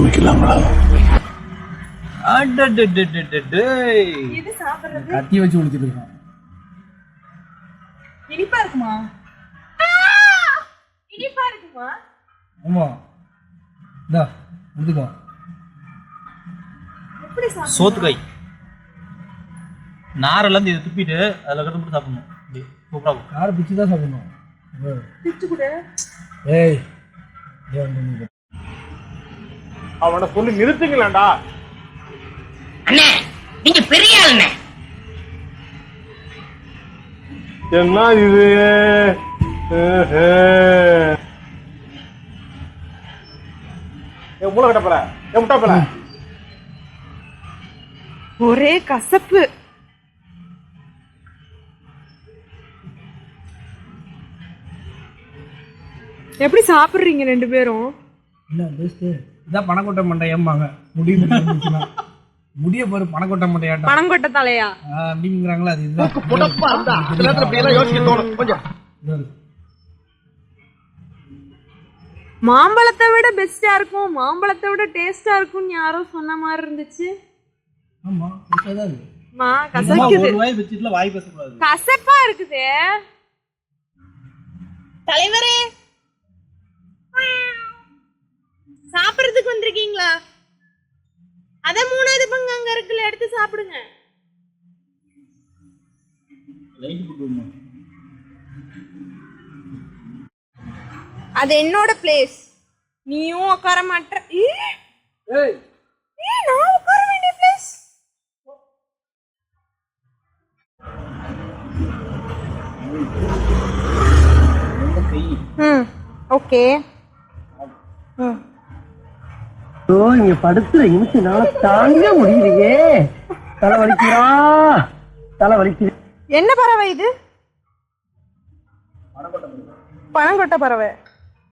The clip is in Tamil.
ஆரம்பிக்கலாங்களா அடடடடடடேய். இது சாப்பிடுறது? கத்தி வச்சு குளிச்சுட்டு இருக்கான் இனிப்பா இருக்குமா? இனிப்பா இருக்குமா? ஆமா. இந்தா எடுத்துக்கோ. சோத்துக்காய் நாரெல்லாம் இதை துப்பிட்டு அதில் கட்டு போட்டு சாப்பிடணும். சூப்பராக பிச்சு தான் சாப்பிடணும். ஏய். பிச்சு கொடு. ஏய் அவனை சொல்லி நிறுத்துங்களேன்டா. அண்ணே நீங்க பெரிய ஆளுண்ணே. என்ன இது? ஏஹே. ஏ மூளை கட்டப்பல ஏ முட்டாப்பல ஒரே கசப்பு. எப்படி சாப்பிடுறீங்க ரெண்டு பேரும்? என்ன பெஸ்ட்டு இதான் பணக்கொட்டை மண்டை ஏம்பாங்க முடி முடிய பாரு பணக்கொட்டை மண்டையாட்டம் பணம் கொட்ட தலையா? ஆ, அப்படிங்கிறாங்களா அது இதுதான். மாம்பழத்தை விட பெஸ்டா இருக்கும். மாம்பழத்தை விட டேஸ்டா இருக்கும்னு யாரோ சொன்ன மாதிரி இருந்துச்சு. ஆமா மா கசக்குது. வாய் கசப்பா இருக்குது. தலைவரே அத மூணாவது பங்கு அங்க இருக்குல்ல எடுத்து சாப்பிடுங்க. அது என்னோட பிளேஸ் நீயும் உட்கார மாட்ட நான் உட்கார வேண்டிய பிளேஸ் ம் ஓகே ம். ஓ இங்க படுத்துற நிமிஷம் தாங்க முடியலையே. தலை வலிக்கிறா தலை வலிக்குது. என்ன பறவை இது? பனங்கொட்டை பறவை.